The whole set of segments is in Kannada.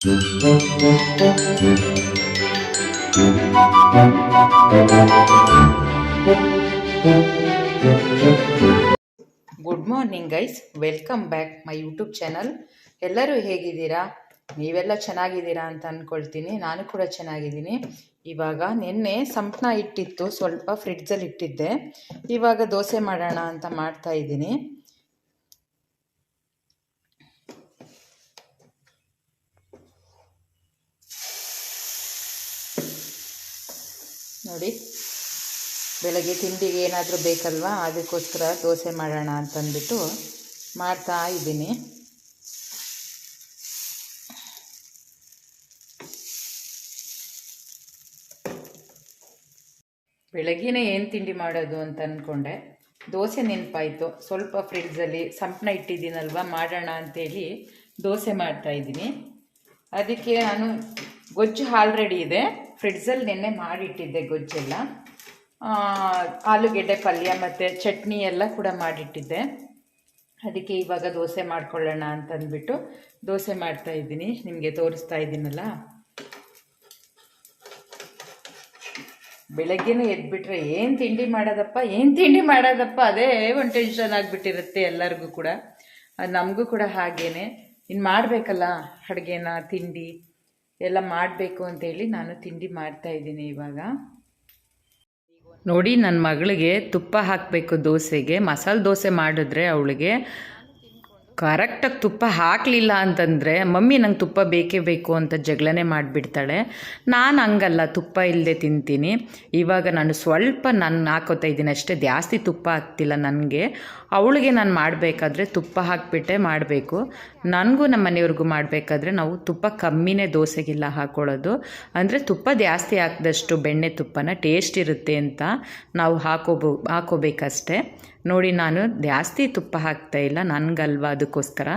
Good morning guys welcome back my YouTube channel ಎಲ್ಲರೂ ಹೇಗಿದ್ದೀರಾ? ನೀವೆಲ್ಲ ಚೆನ್ನಾಗಿದ್ದೀರಾ ಅಂತ ಅಂದ್ಕೊಳ್ತೀನಿ ನಾನು ಕೂಡ ಚೆನ್ನಾಗಿದ್ದೀನಿ. ಇವಾಗ ನಿನ್ನೆ ಸಂಪ್ನ ಇಟ್ಟಿತ್ತು. ಸ್ವಲ್ಪ ಫ್ರಿಡ್ಜಲ್ಲಿ ಇಟ್ಟಿದ್ದೆ. ಇವಾಗ ದೋಸೆ ಮಾಡೋಣ ಅಂತ ಮಾಡ್ತಾ ಇದ್ದೀನಿ. ನೋಡಿ. ಬೆಳಗ್ಗೆ ತಿಂಡಿಗೆ ಏನಾದರೂ ಬೇಕಲ್ವಾ? ಅದಕ್ಕೋಸ್ಕರ ದೋಸೆ ಮಾಡೋಣ ಅಂತಂದ್ಬಿಟ್ಟು ಮಾಡ್ತಾ ಇದ್ದೀನಿ. ಬೆಳಗ್ಗೆನೇ ಏನು ತಿಂಡಿ ಮಾಡೋದು ಅಂತ ಅಂದ್ಕೊಂಡೆ ದೋಸೆ ನೆನಪಾಯಿತು. ಸ್ವಲ್ಪ ಫ್ರಿಡ್ಜಲ್ಲಿ ಸಂಪ್ನ ಇಟ್ಟಿದ್ದೀನಲ್ವ? ಮಾಡೋಣ ಅಂತೇಳಿ ದೋಸೆ ಮಾಡ್ತಾಯಿದ್ದೀನಿ ಅದಕ್ಕೆ ನಾನು ಗೊಜ್ಜು ಆಲ್ರೆಡಿ ಇದೆ. ಫ್ರಿಡ್ಜಲ್ಲಿ ನೆನ್ನೆ ಮಾಡಿಟ್ಟಿದ್ದೆ ಗೊಜ್ಜೆಲ್ಲ. ಆಲೂಗೆಡ್ಡೆ ಪಲ್ಯ ಮತ್ತು ಚಟ್ನಿ ಎಲ್ಲ ಕೂಡ ಮಾಡಿಟ್ಟಿದ್ದೆ. ಅದಕ್ಕೆ ಇವಾಗ ದೋಸೆ ಮಾಡ್ಕೊಳ್ಳೋಣ ಅಂತಂದ್ಬಿಟ್ಟು ದೋಸೆ ಮಾಡ್ತಾ ಇದ್ದೀನಿ. ನಿಮಗೆ ತೋರಿಸ್ತಾ ಇದ್ದೀನಲ್ಲ? ಬೆಳಗ್ಗೆನೂ ಎದ್ಬಿಟ್ರೆ ಏನು ತಿಂಡಿ ಮಾಡೋದಪ್ಪ, ಏನು ತಿಂಡಿ ಮಾಡೋದಪ್ಪ? ಅದೇ ಒಂದು ಟೆನ್ಷನ್ ಆಗಿಬಿಟ್ಟಿರುತ್ತೆ ಎಲ್ಲರಿಗೂ ಕೂಡ. ನಮಗೂ ಕೂಡ ಹಾಗೇ ಇನ್ನು ಮಾಡಬೇಕಲ್ಲ ಅಡುಗೆನ, ತಿಂಡಿ? ಎಲ್ಲ ಮಾಡಬೇಕು ಅಂತೇಳಿ ನಾನು ತಿಂಡಿ ಮಾಡ್ತಾ ಇದ್ದೀನಿ ಇವಾಗ. ನೋಡಿ ನನ್ನ ಮಗಳಿಗೆ ತುಪ್ಪ ಹಾಕಬೇಕು ದೋಸೆಗೆ. ಮಸಾಲೆ ದೋಸೆ ಮಾಡಿದ್ರೆ ಅವಳಿಗೆ ಕರೆಕ್ಟಾಗಿ ತುಪ್ಪ ಹಾಕಲಿಲ್ಲ ಅಂತಂದರೆ, ಮಮ್ಮಿ, ನಂಗೆ ತುಪ್ಪ ಬೇಕೇ ಬೇಕು ಅಂತ ಜಗಳನೆ ಮಾಡಿಬಿಡ್ತಾಳೆ. ನಾನು ಹಂಗಲ್ಲ, ತುಪ್ಪ ಇಲ್ಲದೆ ತಿಂತೀನಿ. ಇವಾಗ ನಾನು ಸ್ವಲ್ಪ ನಾನು ಹಾಕೋತಾ ಇದ್ದೀನಿ. ಅಷ್ಟೇ ಜಾಸ್ತಿ ತುಪ್ಪ ಹಾಕ್ತಿಲ್ಲ ನನಗೆ. ಅವಳಿಗೆ ನಾನು ಮಾಡಬೇಕಾದ್ರೆ ತುಪ್ಪ ಹಾಕಿಬಿಟ್ಟೆ ಮಾಡಬೇಕು. ನನಗೂ ನಮ್ಮ ಮನೆಯವ್ರಿಗೂ ಮಾಡಬೇಕಾದ್ರೆ ನಾವು ತುಪ್ಪ ಕಮ್ಮಿನೇ ದೋಸೆಗೆಲ್ಲ ಹಾಕೊಳ್ಳೋದು. ಅಂದರೆ ತುಪ್ಪ ಜಾಸ್ತಿ ಹಾಕಿದಷ್ಟು ಬೆಣ್ಣೆ ತುಪ್ಪನ ಟೇಸ್ಟ್ ಇರುತ್ತೆ ಅಂತ ನಾವು ಹಾಕೋಬೋ, ಹಾಕೋಬೇಕಷ್ಟೆ. ನೋಡಿ ನಾನು ಜಾಸ್ತಿ ತುಪ್ಪ ಹಾಕ್ತಾ ಇಲ್ಲ, ನನಗಲ್ವ ಅದಕ್ಕೋಸ್ಕರ.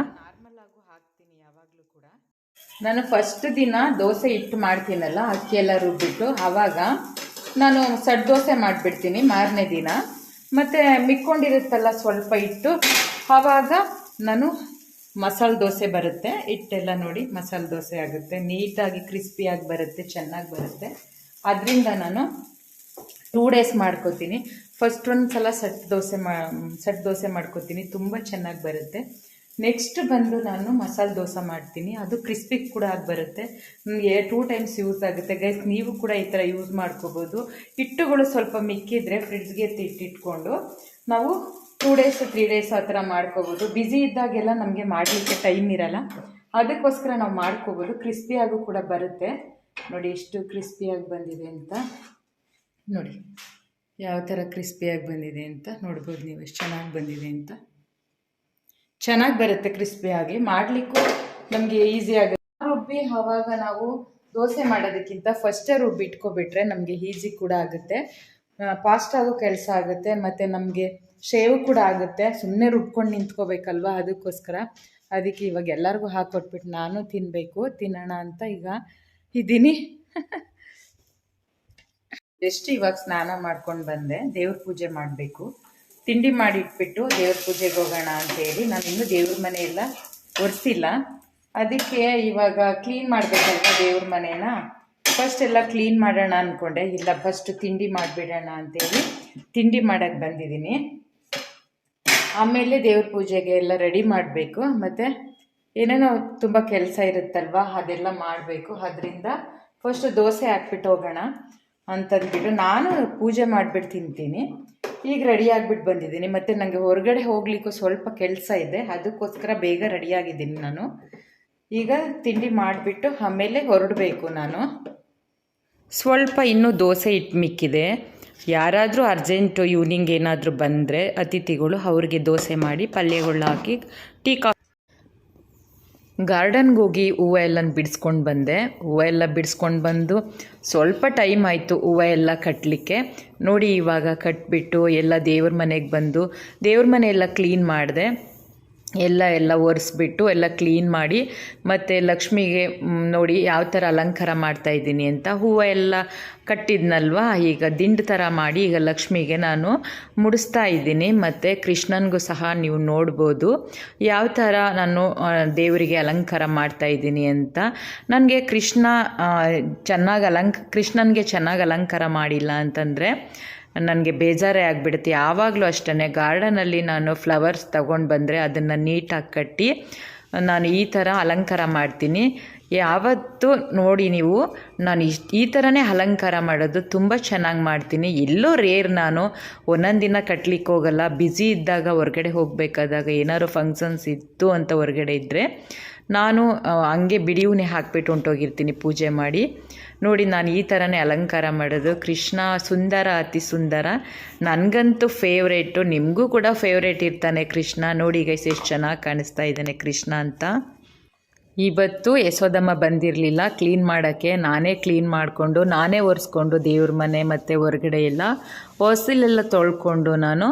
ಹಾಕ್ತೀನಿ ಯಾವಾಗಲೂ ಕೂಡ ನಾನು ಫಸ್ಟ್ ದಿನ ದೋಸೆ ಹಿಟ್ಟು ಮಾಡ್ತೀನಲ್ಲ ಅಕ್ಕಿ ಎಲ್ಲ ರುಬ್ಬಿಟ್ಟು, ಆವಾಗ ನಾನು ಸಡ್ ದೋಸೆ ಮಾಡಿಬಿಡ್ತೀನಿ ಮಾರನೇ ದಿನ. ಮತ್ತು ಮಿಕ್ಕೊಂಡಿರುತ್ತಲ್ಲ ಸ್ವಲ್ಪ ಹಿಟ್ಟು, ಆವಾಗ ನಾನು ಮಸಾಲೆ ದೋಸೆ ಬರುತ್ತೆ. ಹಿಟ್ಟೆಲ್ಲ ನೋಡಿ ಮಸಾಲೆ ದೋಸೆ ಆಗುತ್ತೆ, ನೀಟಾಗಿ ಕ್ರಿಸ್ಪಿಯಾಗಿ ಬರುತ್ತೆ, ಚೆನ್ನಾಗಿ ಬರುತ್ತೆ. ಅದರಿಂದ ನಾನು ಟೂ ಡೇಸ್ ಮಾಡ್ಕೋತೀನಿ. ಫಸ್ಟ್ ಒಂದು ಸಲ ಸಟ್ ದೋಸೆ ಮಾ, ಸಟ್ ದೋಸೆ ಮಾಡ್ಕೋತೀನಿ. ತುಂಬ ಚೆನ್ನಾಗಿ ಬರುತ್ತೆ. ನೆಕ್ಸ್ಟ್ ಬಂದು ನಾನು ಮಸಾಲೆ ದೋಸೆ ಮಾಡ್ತೀನಿ. ಅದು ಕ್ರಿಸ್ಪಿ ಕೂಡ ಆಗಿ ಬರುತ್ತೆ. ನಮಗೆ ಟೂ ಟೈಮ್ಸ್ ಯೂಸ್ ಆಗುತ್ತೆ. ಗೈಸ್ ನೀವು ಕೂಡ ಈ ಥರ ಯೂಸ್ ಮಾಡ್ಕೋಬೋದು. ಹಿಟ್ಟುಗಳು ಸ್ವಲ್ಪ ಮಿಕ್ಕಿದ್ರೆ ಫ್ರಿಡ್ಜ್ಗೆ ಇಟ್ಟಿಟ್ಕೊಂಡು ನಾವು ಟೂ ಡೇಸ್ ತ್ರೀ ಡೇಸ್ ಆ ಥರ ಮಾಡ್ಕೋಬೋದು. ಬ್ಯುಸಿ ಇದ್ದಾಗೆಲ್ಲ ನಮಗೆ ಮಾಡಲಿಕ್ಕೆ ಟೈಮ್ ಇರಲ್ಲ. ಅದಕ್ಕೋಸ್ಕರ ನಾವು ಮಾಡ್ಕೋಬೋದು. ಕ್ರಿಸ್ಪಿಯಾಗೂ ಕೂಡ ಬರುತ್ತೆ. ನೋಡಿ, ಎಷ್ಟು ಕ್ರಿಸ್ಪಿಯಾಗಿ ಬಂದಿದೆ ಅಂತ. ನೋಡಿ. ಯಾವ ಥರ ಕ್ರಿಸ್ಪಿಯಾಗಿ ಬಂದಿದೆ ಅಂತ ನೋಡ್ಬೋದು ನೀವು, ಎಷ್ಟು ಚೆನ್ನಾಗಿ ಬಂದಿದೆ ಅಂತ. ಚೆನ್ನಾಗಿ ಬರುತ್ತೆ ಕ್ರಿಸ್ಪಿಯಾಗಿ ಮಾಡಲಿಕ್ಕೂ ನಮಗೆ ಈಸಿ ಆಗುತ್ತೆ ರುಬ್ಬಿ ಆವಾಗ ನಾವು ದೋಸೆ ಮಾಡೋದಕ್ಕಿಂತ ಫಸ್ಟೇ ರುಬ್ಬಿ ಇಟ್ಕೊಬಿಟ್ರೆ ನಮಗೆ ಈಸಿ ಕೂಡ ಆಗುತ್ತೆ. ಫಾಸ್ಟ್ ಆಗೋ ಕೆಲಸ ಆಗುತ್ತೆ. ಮತ್ತು ನಮಗೆ ಶೇವ್ ಕೂಡ ಆಗುತ್ತೆ. ಸುಮ್ಮನೆ ರುಬ್ಕೊಂಡು ನಿಂತ್ಕೋಬೇಕಲ್ವ? ಅದಕ್ಕೋಸ್ಕರ. ಅದಕ್ಕೆ ಇವಾಗ ಎಲ್ಲರಿಗೂ ಹಾಕ್ಕೊಟ್ಬಿಟ್ಟು ನಾನು ತಿನ್ನಬೇಕು ತಿನ್ನೋಣ ಅಂತ ಈಗ ಇದ್ದೀನಿ. ಜಸ್ಟ್ ಇವಾಗ ಸ್ನಾನ ಮಾಡ್ಕೊಂಡು ಬಂದೆ, ದೇವ್ರ ಪೂಜೆ ಮಾಡಬೇಕು. ತಿಂಡಿ ಮಾಡಿಟ್ಬಿಟ್ಟು ದೇವ್ರ ಪೂಜೆಗೆ ಹೋಗೋಣ ಅಂತೇಳಿ ನಾನು ಇನ್ನೂ ದೇವ್ರ ಮನೆ ಎಲ್ಲ ಒರೆಸಿಲ್ಲ. ಅದಕ್ಕೆ ಇವಾಗ ಕ್ಲೀನ್ ಮಾಡಬೇಕಲ್ವ ದೇವ್ರ ಮನೇನ? ಫಸ್ಟ್ ಎಲ್ಲ ಕ್ಲೀನ್ ಮಾಡೋಣ ಅಂದ್ಕೊಂಡೆ ಇಲ್ಲ ಫಸ್ಟ್ ತಿಂಡಿ ಮಾಡಿಬಿಡೋಣ ಅಂತೇಳಿ ತಿಂಡಿ ಮಾಡೋಕ್ಕೆ ಬಂದಿದ್ದೀನಿ. ಆಮೇಲೆ ದೇವ್ರ ಪೂಜೆಗೆ ಎಲ್ಲ ರೆಡಿ ಮಾಡಬೇಕು. ಮತ್ತು ಏನೇನೋ ತುಂಬ ಕೆಲಸ ಇರುತ್ತಲ್ವ, ಅದೆಲ್ಲ ಮಾಡಬೇಕು. ಅದರಿಂದ ಫಸ್ಟ್ ದೋಸೆ ಹಾಕ್ಬಿಟ್ಟು ಹೋಗೋಣ. ಅಂತಂದ್ಬಿಟ್ಟು ನಾನು ಪೂಜೆ ಮಾಡಿಬಿಟ್ಟು ತಿಂತೀನಿ. ಈಗ ರೆಡಿ ಆಗಿಬಿಟ್ಟು ಬಂದಿದ್ದೀನಿ. ಮತ್ತು ನನಗೆ ಹೊರಗಡೆ ಹೋಗ್ಲಿಕ್ಕೂ ಸ್ವಲ್ಪ ಕೆಲಸ ಇದೆ. ಅದಕ್ಕೋಸ್ಕರ ಬೇಗ ರೆಡಿಯಾಗಿದ್ದೀನಿ ನಾನು. ಈಗ ತಿಂಡಿ ಮಾಡಿಬಿಟ್ಟು ಆಮೇಲೆ ಹೊರಡಬೇಕು ನಾನು. ಸ್ವಲ್ಪ ಇನ್ನೂ ದೋಸೆ ಇಟ್ಟು ಮಿಕ್ಕಿದೆ. ಯಾರಾದರೂ ಅರ್ಜೆಂಟು ಈವ್ನಿಂಗ್ ಏನಾದರೂ ಬಂದರೆ, ಅತಿಥಿಗಳು ಅವ್ರಿಗೆ ದೋಸೆ ಮಾಡಿ ಪಲ್ಯಗಳು ಹಾಕಿ, ಟೀ ಕಾ ಗಾರ್ಡನ್ಗೆ ಹೋಗಿ ಹೂವು ಎಲ್ಲ ಬಿಡಿಸ್ಕೊಂಡು ಬಂದೆ. ಹೂವು ಎಲ್ಲ ಬಿಡಿಸ್ಕೊಂಡು ಬಂದು ಸ್ವಲ್ಪ ಟೈಮ್ ಆಯಿತು ಹೂವು ಎಲ್ಲ ಕಟ್ಟಲಿಕ್ಕೆ ನೋಡಿ ಇವಾಗ ಕಟ್ಬಿಟ್ಟು ಎಲ್ಲ ದೇವ್ರ ಮನೆಗೆ ಬಂದು ದೇವ್ರ ಮನೆ ಎಲ್ಲ ಕ್ಲೀನ್ ಮಾಡಿದೆ. ಎಲ್ಲ ಎಲ್ಲ ಒರೆಸ್ಬಿಟ್ಟು ಎಲ್ಲ ಕ್ಲೀನ್ ಮಾಡಿ ಮತ್ತು ಲಕ್ಷ್ಮಿಗೆ ನೋಡಿ ಯಾವ ಥರ ಅಲಂಕಾರ ಮಾಡ್ತಾ ಇದ್ದೀನಿ ಅಂತ ಹೂವು ಎಲ್ಲ ಕಟ್ಟಿದ್ನಲ್ವಾ? ಈಗ ದಿಂಡು ಥರ ಮಾಡಿ ಈಗ ಲಕ್ಷ್ಮಿಗೆ ನಾನು ಮುಡಿಸ್ತಾ ಇದ್ದೀನಿ. ಮತ್ತು ಕೃಷ್ಣನಿಗೂ ಸಹ ನೀವು ನೋಡ್ಬೋದು. ಯಾವ ಥರ ನಾನು ದೇವರಿಗೆ ಅಲಂಕಾರ ಮಾಡ್ತಾ ಇದ್ದೀನಿ ಅಂತ. ನನಗೆ ಕೃಷ್ಣ ಚೆನ್ನಾಗಿ ಅಲಂಕ, ಕೃಷ್ಣನಿಗೆ ಚೆನ್ನಾಗಿ ಅಲಂಕಾರ ಮಾಡಿಲ್ಲ ಅಂತಂದರೆ ನನಗೆ ಬೇಜಾರೇ ಆಗಿಬಿಡುತ್ತೆ. ಯಾವಾಗಲೂ ಅಷ್ಟೇ ಗಾರ್ಡನಲ್ಲಿ ನಾನು ಫ್ಲವರ್ಸ್ ತಗೊಂಡು ಬಂದರೆ ಅದನ್ನು ನೀಟಾಗಿ ಕಟ್ಟಿ, ನಾನು ಈ ಥರ ಅಲಂಕಾರ ಮಾಡ್ತೀನಿ. ಯಾವತ್ತೂ ನೋಡಿ ನೀವು, ನಾನು ಇಷ್ಟು, ಈ ಥರನೇ ಅಲಂಕಾರ ಮಾಡೋದು ತುಂಬ ಚೆನ್ನಾಗಿ ಮಾಡ್ತೀನಿ. ಎಲ್ಲೋ ರೇರ್ ನಾನು, ಒಂದೊಂದು ದಿನ ಕಟ್ಲಿಕ್ಕೆ ಹೋಗಲ್ಲ. ಬ್ಯುಸಿ ಇದ್ದಾಗ ಹೊರಗಡೆ ಹೋಗಬೇಕಾದಾಗ ಏನಾದ್ರು ಫಂಕ್ಷನ್ಸ್ ಇತ್ತು ಅಂತ ಹೊರಗಡೆ ಇದ್ದರೆ ನಾನು ಹಂಗೆ ಬಿಡಿಯೂನೇ ಹಾಕ್ಬಿಟ್ಟು ಹೊಂಟೋಗಿರ್ತೀನಿ ಪೂಜೆ ಮಾಡಿ. ನೋಡಿ, ನಾನು ಈ ಥರನೇ ಅಲಂಕಾರ ಮಾಡೋದು. ಕೃಷ್ಣ ಸುಂದರ, ಅತಿ ಸುಂದರ. ನನಗಂತೂ ಫೇವ್ರೇಟು ನಿಮಗೂ ಕೂಡ ಫೇವ್ರೇಟ್ ಇರ್ತಾನೆ ಕೃಷ್ಣ. ನೋಡಿ ಗೈಸ್ ಎಷ್ಟು ಚೆನ್ನಾಗಿ ಕಾಣಿಸ್ತಾ ಇದ್ದಾನೆ ಕೃಷ್ಣ ಅಂತ. ಇವತ್ತು ಯಶೋದಮ್ಮ ಬಂದಿರಲಿಲ್ಲ. ಕ್ಲೀನ್ ಮಾಡೋಕ್ಕೆ ನಾನೇ ಕ್ಲೀನ್ ಮಾಡಿಕೊಂಡು, ನಾನೇ ಒರೆಸ್ಕೊಂಡು ದೇವ್ರ ಮನೆ ಮತ್ತು ಹೊರಗಡೆ ಎಲ್ಲ. ಹೊಸಲೆಲ್ಲ ತೊಳ್ಕೊಂಡು ನಾನು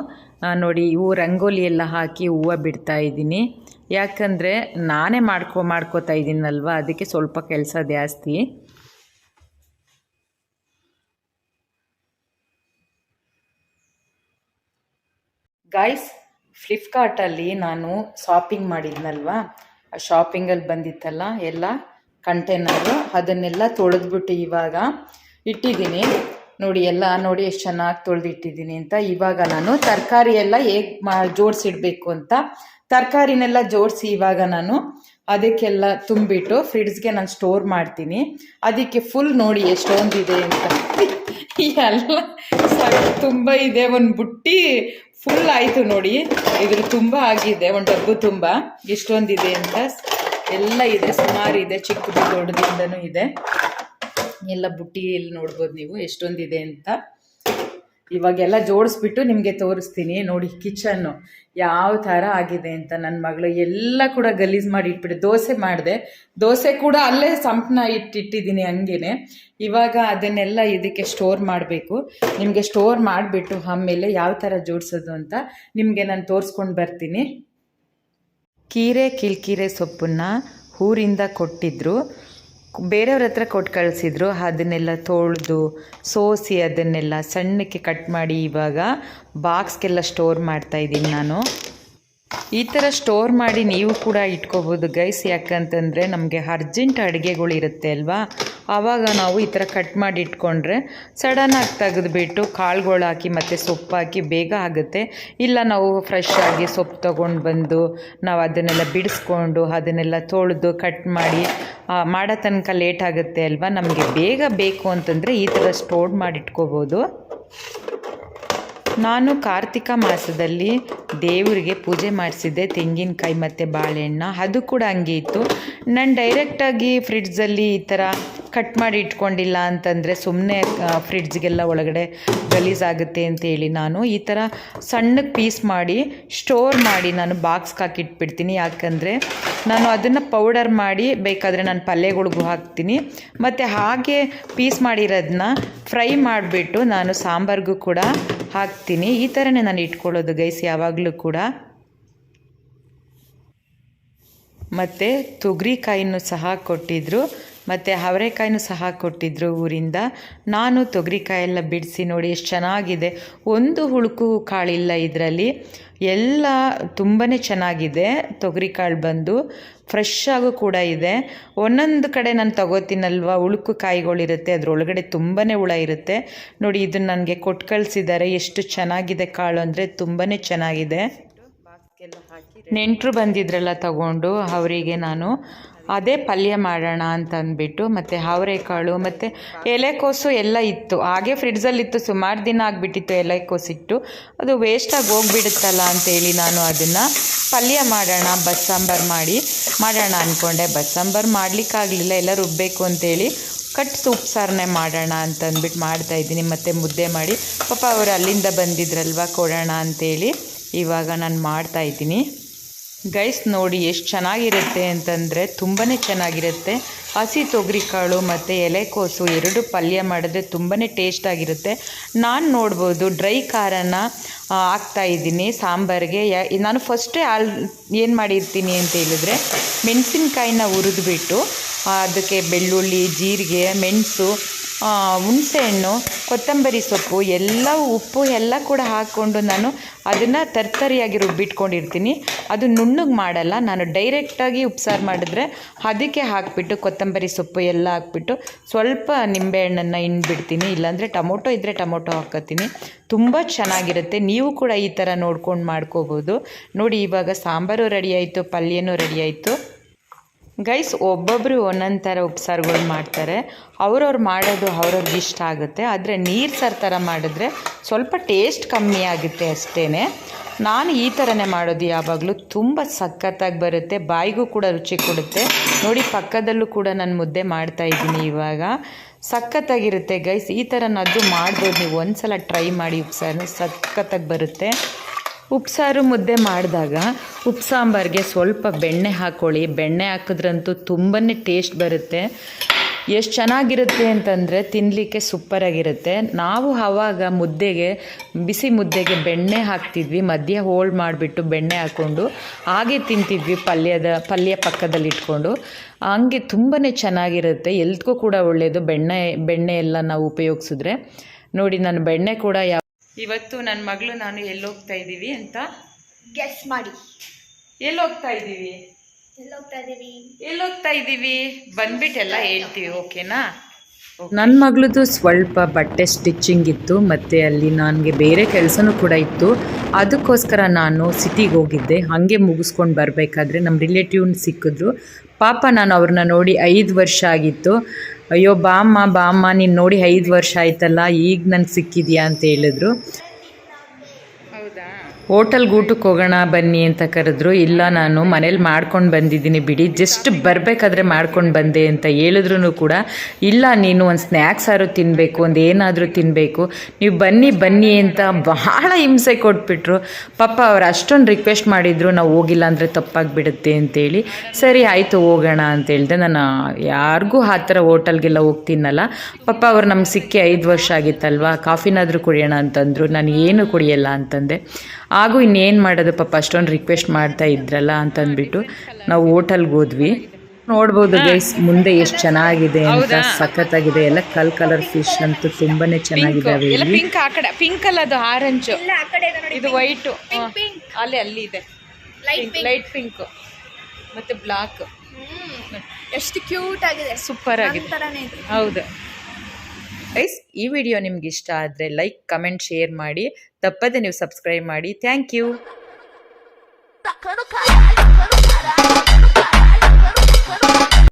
ನೋಡಿ ಇವು ರಂಗೋಲಿ ಎಲ್ಲ ಹಾಕಿ ಹೂವು ಬಿಡ್ತಾ ಇದ್ದೀನಿ. ಯಾಕಂದರೆ ನಾನೇ ಮಾಡ್ಕೊ, ಮಾಡ್ಕೋತಾ ಇದ್ದೀನಲ್ವ? ಅದಕ್ಕೆ ಸ್ವಲ್ಪ ಕೆಲಸ ಜಾಸ್ತಿ. ಗಾಯ್ಸ್ ಫ್ಲಿಪ್ಕಾರ್ಟಲ್ಲಿ ನಾನು ಶಾಪಿಂಗ್ ಮಾಡಿದ್ನಲ್ವಾ? ಆ ಶಾಪಿಂಗಲ್ಲಿ ಬಂದಿತ್ತಲ್ಲ, ಎಲ್ಲ ಕಂಟೈನರು ಅದನ್ನೆಲ್ಲ ತೊಳೆದ್ಬಿಟ್ಟು ಇವಾಗ ಇಟ್ಟಿದ್ದೀನಿ. ನೋಡಿ ಎಲ್ಲ ನೋಡಿ ಎಷ್ಟು ಚೆನ್ನಾಗಿ ತೊಳೆದಿಟ್ಟಿದ್ದೀನಿ ಅಂತ. ಇವಾಗ ನಾನು ತರಕಾರಿ ಎಲ್ಲ ಹೇಗೆ ಮಾ ಜೋಡಿಸಿಡ್ಬೇಕು ಅಂತ. ತರಕಾರಿನೆಲ್ಲ ಜೋಡಿಸಿ ಇವಾಗ ನಾನು ಅದಕ್ಕೆಲ್ಲ ತುಂಬಿಟ್ಟು ಫ್ರಿಡ್ಜ್ಗೆ ನಾನು ಸ್ಟೋರ್ ಮಾಡ್ತೀನಿ. ಅದಕ್ಕೆ ಫುಲ್ ನೋಡಿ ಎಷ್ಟೊಂದಿದೆ ಅಂತ. ಎಲ್ಲ ತುಂಬ ಇದೆ ಒಂದು ಬುಟ್ಟಿ ಫುಲ್ ಆಯಿತು ನೋಡಿ. ಇದ್ರ ತುಂಬ ಆಗಿದೆ, ಒಂದು ಡಬ್ಬು ತುಂಬ. ಎಷ್ಟೊಂದಿದೆ ಅಂತ. ಎಲ್ಲ ಇದೆ, ಸುಮಾರು ಇದೆ, ಚಿಕ್ಕದು ದೊಡ್ಡದಿಂದನೂ ಇದೆ. ಎಲ್ಲ ಬುಟ್ಟಿಯಲ್ಲಿ ನೋಡ್ಬೋದು ನೀವು? ಎಷ್ಟೊಂದಿದೆ ಅಂತ ಇವಾಗೆಲ್ಲ ಜೋಡಿಸ್ಬಿಟ್ಟು ನಿಮಗೆ ತೋರಿಸ್ತೀನಿ. ನೋಡಿ ಕಿಚನ್ನು ಯಾವ ಥರ ಆಗಿದೆ ಅಂತ ನನ್ನ ಮಗಳು ಎಲ್ಲ ಕೂಡ ಗಲೀಜು ಮಾಡಿ ಇಟ್ಬಿಟ್ಟು ದೋಸೆ ಮಾಡಿದೆ. ದೋಸೆ ಕೂಡ ಅಲ್ಲೇ ಸಂಪನ್ನ ಇಟ್ಟಿಟ್ಟಿದ್ದೀನಿ ಹಂಗೇನೆ. ಇವಾಗ ಅದನ್ನೆಲ್ಲ ಇದಕ್ಕೆ ಸ್ಟೋರ್ ಮಾಡಬೇಕು. ನಿಮಗೆ ಸ್ಟೋರ್ ಮಾಡಿಬಿಟ್ಟು ಆಮೇಲೆ ಯಾವ ಥರ ಜೋಡಿಸೋದು ಅಂತ ನಿಮಗೆ ನಾನು ತೋರಿಸ್ಕೊಂಡು ಬರ್ತೀನಿ. ಕೀರೆ ಕಿಲ್ಕೀರೆ ಸೊಪ್ಪನ್ನು ಊರಿಂದ ಕೊಟ್ಟಿದ್ದರು ಬೇರೆಯವ್ರ ಹತ್ರ ಕೊಟ್ಟು ಕಳಿಸಿದ್ರು, ಅದನ್ನೆಲ್ಲ ತೊಳೆದು ಸೋಸಿ ಅದನ್ನೆಲ್ಲ ಸಣ್ಣಕ್ಕೆ ಕಟ್ ಮಾಡಿ ಇವಾಗ ಬಾಕ್ಸ್ಗೆಲ್ಲ ಸ್ಟೋರ್ ಮಾಡ್ತಾಯಿದ್ದೀನಿ ನಾನು. ಈ ಥರ ಸ್ಟೋರ್ ಮಾಡಿ ನೀವು ಕೂಡ ಇಟ್ಕೋಬೋದು. ಗೈಸ್ ಯಾಕಂತಂದರೆ ನಮಗೆ ಅರ್ಜೆಂಟ್ ಅಡುಗೆಗಳು ಇರುತ್ತೆ ಅಲ್ವಾ? ಆವಾಗ ನಾವು ಈ ಥರ ಕಟ್ ಮಾಡಿ ಇಟ್ಕೊಂಡ್ರೆ ಸಡನ್ನಾಗಿ ತೆಗೆದುಬಿಟ್ಟು ಕಾಳುಗಳು ಹಾಕಿ ಮತ್ತು ಸೊಪ್ಪು ಹಾಕಿ ಬೇಗ ಆಗುತ್ತೆ. ಇಲ್ಲ ನಾವು ಫ್ರೆಶ್ ಆಗಿ ಸೊಪ್ಪು ತೊಗೊಂಡು ಬಂದು ನಾವು ಅದನ್ನೆಲ್ಲ ಬಿಡಿಸ್ಕೊಂಡು ಅದನ್ನೆಲ್ಲ ತೊಳೆದು ಕಟ್ ಮಾಡಿ ಮಾಡೋ ತನಕ ಲೇಟ್ ಆಗುತ್ತೆ ಅಲ್ವಾ? ನಮಗೆ ಬೇಗ ಬೇಕು ಅಂತಂದರೆ ಈ ಥರ ಸ್ಟೋರ್ ಮಾಡಿ ಇಟ್ಕೋಬೋದು. ನಾನು ಕಾರ್ತಿಕ ಮಾಸದಲ್ಲಿ ದೇವರಿಗೆ ಪೂಜೆ ಮಾಡಿಸಿದ್ದೆ, ತೆಂಗಿನಕಾಯಿ ಮತ್ತು ಬಾಳೆಹಣ್ಣು. ಅದು ಕೂಡ ಹಂಗೆ ಇತ್ತು. ನಾನು ಡೈರೆಕ್ಟಾಗಿ ಫ್ರಿಡ್ಜಲ್ಲಿ ಈ ಥರ ಕಟ್ ಮಾಡಿ ಇಟ್ಕೊಂಡಿಲ್ಲ ಅಂತಂದರೆ ಸುಮ್ಮನೆ ಫ್ರಿಡ್ಜ್ಗೆಲ್ಲ ಒಳಗಡೆ ಗಲೀಜಾಗುತ್ತೆ ಅಂತೇಳಿ ನಾನು ಈ ಥರ ಸಣ್ಣಕ್ಕೆ ಪೀಸ್ ಮಾಡಿ ಸ್ಟೋರ್ ಮಾಡಿ ನಾನು ಬಾಕ್ಸ್ಗೆ ಹಾಕಿಟ್ಬಿಡ್ತೀನಿ. ಯಾಕಂದರೆ ನಾನು ಅದನ್ನು ಪೌಡರ್ ಮಾಡಿ ಬೇಕಾದರೆ ನಾನು ಪಲ್ಯಗಳಿಗೂ ಹಾಕ್ತೀನಿ. ಮತ್ತು ಹಾಗೆ ಪೀಸ್ ಮಾಡಿರೋದನ್ನ ಫ್ರೈ ಮಾಡಿಬಿಟ್ಟು ನಾನು ಸಾಂಬಾರ್ಗೂ ಕೂಡ ಹಾಕ್ತೀನಿ. ಈ ಥರನೇ ನಾನು ಇಟ್ಕೊಳ್ಳೋದು ಗೈಸ್ ಯಾವಾಗಲೂ ಕೂಡ. ಮತ್ತು ತೊಗರಿಕಾಯಿನೂ ಸಹ ಕೊಟ್ಟಿದ್ದರು ಮತ್ತು ಅವರೆಕಾಯಿನೂ ಸಹ ಕೊಟ್ಟಿದ್ದರು ಊರಿಂದ. ನಾನು ತೊಗರಿಕಾಯೆಲ್ಲ ಬಿಡಿಸಿ ನೋಡಿ ಎಷ್ಟು ಚೆನ್ನಾಗಿದೆ. ಒಂದು ಹುಳುಕು ಕಾಳಿಲ್ಲ ಇದರಲ್ಲಿ. ಎಲ್ಲ ತುಂಬಾ ಚೆನ್ನಾಗಿದೆ. ತೊಗರಿಕಾಳು ಬಂದು ಫ್ರೆಶ್ ಆಗೂ ಕೂಡ ಇದೆ. ಒಂದೊಂದು ಕಡೆ ನಾನು ತಗೋತೀನಲ್ವ? ಉಳುಕು ಕಾಯಿಗಳಿರುತ್ತೆ ಅದರೊಳಗಡೆ ತುಂಬಾ ಹುಳ ಇರುತ್ತೆ. ನೋಡಿ ಇದನ್ನು ನನಗೆ ಕೊಟ್ಟು ಕಳಿಸಿದ್ದಾರೆ ಎಷ್ಟು ಚೆನ್ನಾಗಿದೆ ಕಾಳು ಅಂದರೆ ತುಂಬಾ ಚೆನ್ನಾಗಿದೆ. ನೆಂಟರು ಬಂದಿದ್ರಲ್ಲ ತಗೊಂಡು, ಅವರಿಗೆ ನಾನು ಅದೇ ಪಲ್ಯ ಮಾಡೋಣ ಅಂತ ಅಂದ್ಬಿಟ್ಟು ಮತ್ತು ಅವರೆಕಾಳು ಮತ್ತು ಎಲೆಕೋಸು ಎಲ್ಲ ಇತ್ತು. ಹಾಗೆ ಫ್ರಿಡ್ಜಲ್ಲಿತ್ತು, ಸುಮಾರು ದಿನ ಆಗಿಬಿಟ್ಟಿತ್ತು ಎಲೆಕೋಸಿಟ್ಟು. ಅದು ವೇಸ್ಟಾಗಿ ಹೋಗ್ಬಿಡುತ್ತಲ್ಲ ಅಂತೇಳಿ ನಾನು ಅದನ್ನು ಪಲ್ಯ ಮಾಡೋಣ, ಬಸ್ಸಾಂಬಾರು ಮಾಡಿ, ಮಾಡೋಣ ಅಂದ್ಕೊಂಡೆ ಬಸ್ಸಾಂಬಾರು ಮಾಡಲಿಕ್ಕಾಗಲಿಲ್ಲ ಎಲ್ಲ ರುಬ್ಬಬೇಕು ಅಂತೇಳಿ ಕಟ್ ಸೂಪ್ ಸಾರನ್ನೇ ಮಾಡೋಣ ಅಂತ ಅಂದ್ಬಿಟ್ಟು ಮಾಡ್ತಾಯಿದ್ದೀನಿ ಮತ್ತು ಮುದ್ದೆ ಮಾಡಿ, ಪಾಪ ಅವರು ಅಲ್ಲಿಂದ ಬಂದಿದ್ರಲ್ವ ಕೊಡೋಣ ಅಂತೇಳಿ ಇವಾಗ ನಾನು ಮಾಡ್ತಾಯಿದ್ದೀನಿ ಗೈಸ್ ನೋಡಿ ಎಷ್ಟು ಚೆನ್ನಾಗಿರುತ್ತೆ ಅಂತಂದರೆ ತುಂಬಾ ಚೆನ್ನಾಗಿರುತ್ತೆ. ಹಸಿ ತೊಗರಿಕಾಳು ಮತ್ತು ಎಲೆಕೋಸು ಎರಡು ಪಲ್ಯ ಮಾಡಿದ್ರೆ ತುಂಬಾ ಟೇಸ್ಟಾಗಿರುತ್ತೆ ನಾನು ನೋಡ್ಬೋದು ಡ್ರೈ ಖಾರನ ಹಾಕ್ತಾಯಿದ್ದೀನಿ ಸಾಂಬಾರಿಗೆ. ಯಾ, ನಾನು ಫಸ್ಟೇ ಆಲ್ ಏನು ಮಾಡಿರ್ತೀನಿ ಅಂತ ಹೇಳಿದ್ರೆ ಮೆಣಸಿನ್ಕಾಯಿನ ಹುರಿದ್ಬಿಟ್ಟು ಅದಕ್ಕೆ ಬೆಳ್ಳುಳ್ಳಿ, ಜೀರಿಗೆ, ಮೆಣಸು ಹುಣಸೆಹಣ್ಣು, ಕೊತ್ತಂಬರಿ ಸೊಪ್ಪು, ಎಲ್ಲ ಉಪ್ಪು ಎಲ್ಲ ಕೂಡ ಹಾಕ್ಕೊಂಡು ನಾನು ಅದನ್ನು ತರ್ತರಿಯಾಗಿ ರುಬ್ಬಿಟ್ಕೊಂಡಿರ್ತೀನಿ. ಅದು ನುಣ್ಣಗೆ ಮಾಡಲ್ಲ, ನಾನು ಡೈರೆಕ್ಟಾಗಿ ಉಪ್ಸಾರು ಮಾಡಿದ್ರೆ ಅದಕ್ಕೆ ಹಾಕಿಬಿಟ್ಟು ಕೊತ್ತಂಬರಿ ಸೊಪ್ಪು ಎಲ್ಲ ಹಾಕ್ಬಿಟ್ಟು ಸ್ವಲ್ಪ ನಿಂಬೆಹಣ್ಣನ್ನು ಹಿಂಡ್ಬಿಡ್ತೀನಿ. ಇಲ್ಲಾಂದರೆ ಟೊಮೊಟೊ ಇದ್ದರೆ ಟೊಮೊಟೊ ಹಾಕೋತೀನಿ ತುಂಬ ಚೆನ್ನಾಗಿರುತ್ತೆ. ನೀವು ಕೂಡ ಈ ಥರ ನೋಡ್ಕೊಂಡು ಮಾಡ್ಕೋಬೋದು. ನೋಡಿ, ಇವಾಗ ಸಾಂಬಾರು ರೆಡಿ ಆಯಿತು, ಪಲ್ಯನೂ ರೆಡಿ ಆಯಿತು. ಗೈಸ್ ಒಬ್ಬೊಬ್ಬರು ಒಂದೊಂದು ಥರ ಉಪ್ಸಾರುಗಳು ಮಾಡ್ತಾರೆ. ಅವ್ರವ್ರು ಮಾಡೋದು ಅವ್ರವ್ರಿಗೆ ಇಷ್ಟ ಆಗುತ್ತೆ. ಆದರೆ ನೀರು ಸಾರು ಥರ ಮಾಡಿದ್ರೆ ಸ್ವಲ್ಪ ಟೇಸ್ಟ್ ಕಮ್ಮಿ ಆಗುತ್ತೆ ಅಷ್ಟೇ ನಾನು ಈ ಥರನೇ ಮಾಡೋದು ಯಾವಾಗಲೂ ತುಂಬ ಸಖತ್ತಾಗಿ ಬರುತ್ತೆ. ಬಾಯಿಗೂ ಕೂಡ ರುಚಿ ಕೊಡುತ್ತೆ. ನೋಡಿ, ಪಕ್ಕದಲ್ಲೂ ಕೂಡ ನಾನು ಮುದ್ದೆ ಮಾಡ್ತಾ ಇದ್ದೀನಿ ಇವಾಗ. ಸಖತ್ತಾಗಿರುತ್ತೆ ಗೈಸ್. ಈ ಥರನಾದರೂ ಮಾಡ್ಬೋದು. ನೀವು ಒಂದ್ಸಲ ಟ್ರೈ ಮಾಡಿ ಉಪ್ಸಾರು ಸಖತ್ತಾಗಿ ಬರುತ್ತೆ. ಉಪ್ಸಾರು ಮುದ್ದೆ ಮಾಡಿದಾಗ ಉಪ್ಪು ಸಾಂಬಾರಿಗೆ ಸ್ವಲ್ಪ ಬೆಣ್ಣೆ ಹಾಕ್ಕೊಳ್ಳಿ ಬೆಣ್ಣೆ ಹಾಕಿದ್ರಂತೂ ತುಂಬಾ ಟೇಸ್ಟ್ ಬರುತ್ತೆ. ಎಷ್ಟು ಚೆನ್ನಾಗಿರುತ್ತೆ ಅಂತಂದರೆ ತಿನ್ನಲಿಕ್ಕೆ ಸೂಪರಾಗಿರುತ್ತೆ. ನಾವು ಆವಾಗ ಮುದ್ದೆಗೆ, ಬಿಸಿ ಮುದ್ದೆಗೆ ಬೆಣ್ಣೆ ಹಾಕ್ತಿದ್ವಿ. ಮಧ್ಯ ಹೋಲ್ಡ್ ಮಾಡಿಬಿಟ್ಟು ಬೆಣ್ಣೆ ಹಾಕ್ಕೊಂಡು ಹಾಗೆ ತಿಂತಿದ್ವಿ ಪಲ್ಯದ, ಪಲ್ಯ ಪಕ್ಕದಲ್ಲಿ ಇಟ್ಕೊಂಡು. ಹಂಗೆ ತುಂಬಾ ಚೆನ್ನಾಗಿರುತ್ತೆ. ಎಲ್ತ್ಗೂ ಕೂಡ ಒಳ್ಳೆಯದು ಬೆಣ್ಣೆ ಬೆಣ್ಣೆ ಎಲ್ಲ ನಾವು ಉಪಯೋಗಿಸಿದ್ರೆ. ನೋಡಿ, ನಾನು ಬೆಣ್ಣೆ ಕೂಡ ಯಾವ ಇವತ್ತು ನನ್ನ ಮಗಳು ನಾನು ಎಲ್ಲಿ ಹೋಗ್ತಾ ಇದ್ದೀವಿ ಅಂತ? ಗೆಸ್ ಮಾಡಿ. ಎಲ್ಲಿ ಹೋಗ್ತಾ ಇದ್ದೀವಿ ಎಲ್ಲಿ ಹೋಗ್ತಾ ಇದೀವಿ? ಎಲ್ಲಿ ಹೋಗ್ತಾ ಇದ್ದೀವಿ ಬಂದ್ಬಿಟ್ಟೆಲ್ಲ ಹೇಳ್ತೀವಿ ಓಕೆನಾ? ನನ್ನ ಮಗಳದು ಸ್ವಲ್ಪ ಬಟ್ಟೆ ಸ್ಟಿಚ್ಚಿಂಗ್ ಇತ್ತು ಮತ್ತು ಅಲ್ಲಿ ನನಗೆ ಬೇರೆ ಕೆಲಸನೂ ಕೂಡ ಇತ್ತು. ಅದಕ್ಕೋಸ್ಕರ ನಾನು ಸಿಟಿಗೆ ಹೋಗಿದ್ದೆ. ಹಾಗೆ ಮುಗಿಸ್ಕೊಂಡು ಬರಬೇಕಾದ್ರೆ ನಮ್ಮ ರಿಲೇಟಿವ್ನ ಸಿಕ್ಕಿದ್ರು. ಪಾಪ ನಾನು ಅವ್ರನ್ನ ನೋಡಿ ಐದು ವರ್ಷ ಆಗಿತ್ತು. ಅಯ್ಯೋ ಬಾಮ್ಮ ಬಾಮ್ಮ ನೀನು ನೋಡಿ ಐದು ವರ್ಷ ಆಯ್ತಲ್ಲ ಈಗ ನನಗೆ ಸಿಕ್ಕಿದ್ಯಾ ಅಂತ ಹೇಳಿದ್ರು. ಹೋಟೆಲ್ಗೆ ಊಟಕ್ಕೆ ಹೋಗೋಣ ಬನ್ನಿ ಅಂತ ಕರೆದ್ರು, ಇಲ್ಲ ನಾನು ಮನೇಲಿ ಮಾಡ್ಕೊಂಡು ಬಂದಿದ್ದೀನಿ ಬಿಡಿ ಜಸ್ಟ್ ಬರಬೇಕಾದ್ರೆ ಮಾಡ್ಕೊಂಡು ಬಂದೆ ಅಂತ ಹೇಳಿದ್ರು ಕೂಡ, ಇಲ್ಲ ನೀನು ಒಂದು ಸ್ನ್ಯಾಕ್ಸ್ ಆರು ತಿನ್ನಬೇಕು ಒಂದು ಏನಾದರೂ ತಿನ್ನಬೇಕು ನೀವು ಬನ್ನಿ ಬನ್ನಿ ಅಂತ ಬಹಳ ಹಿಂಸೆ ಕೊಟ್ಬಿಟ್ರು. ಪಾಪ ಅವ್ರು ಅಷ್ಟೊಂದು ರಿಕ್ವೆಸ್ಟ್ ಮಾಡಿದ್ರು, ನಾವು ಹೋಗಿಲ್ಲ ಅಂದರೆ ತಪ್ಪಾಗಿಬಿಡುತ್ತೆ ಅಂತೇಳಿ, ಸರಿ ಆಯಿತು ಹೋಗೋಣ ಅಂತ ಹೇಳಿದೆ ನಾನು ಯಾರಿಗೂ ಆ ಥರ ಹೋಟೆಲ್ಗೆಲ್ಲ ಹೋಗ್ತೀನಲ್ಲ ಪಾಪ ಅವ್ರು ನಮ್ಗೆ ಸಿಕ್ಕಿ ಐದು ವರ್ಷ ಆಗಿತ್ತಲ್ವಾ, ಕಾಫಿನಾದರೂ ಕುಡಿಯೋಣ ಅಂತಂದರು, ನಾನು ಏನು ಕುಡಿಯಲ್ಲ ಅಂತಂದೆ. ಹಾಗೂ ಇನ್ನೇನು ಮಾಡೋದು ಪಾಪ ಅಷ್ಟೊಂದು ರಿಕ್ವೆಸ್ಟ್ ಮಾಡ್ತಾ ಇದ್ರಲ್ಲ ಅಂತಂದ್ಬಿಟ್ಟು ನಾವು ಹೋಟೆಲ್ಗೆ ಹೋದ್ವಿ. ನೋಡ್ಬೋದು ಗೈಸ್ ಮುಂದೆ ಎಷ್ಟು ಚೆನ್ನಾಗಿದೆ ಅಂತ ಸಖತ್ತಾಗಿದೆ. ಎಲ್ಲ ಕಲ್ ಕಲರ್ ಫಿಶ್ ಅಂತೂ ತುಂಬಾನೇ ಚೆನ್ನಾಗಿದೆ ಇಲ್ಲಿ. ಪಿಂಕ್ ಆ ಕಡೆ ಪಿಂಕ್ ಅಲ್ಲ ಅದು ಆರೆಂಜ್ ಇದೆ ಇದು ವೈಟ್ ಅಲ್ಲಿ ಅಲ್ಲಿ ಇದೆ. ಲೈಟ್ ಪಿಂಕ್ ಮತ್ತೆ ಬ್ಲಾಕ್ ಎಷ್ಟು ಕ್ಯೂಟ್ ಆಗಿದೆ. ಸೂಪರ್ ಆಗಿದೆ. ಹೌದು. ಗೈಸ್ ಈ ವಿಡಿಯೋ ನಿಮ್ಗೆ ಇಷ್ಟ ಆದರೆ ಲೈಕ್ ಕಮೆಂಟ್ ಶೇರ್ ಮಾಡಿ. ತಪ್ಪದೆ ನೀವು ಸಬ್ಸ್ಕ್ರೈಬ್ ಮಾಡಿ. Thank you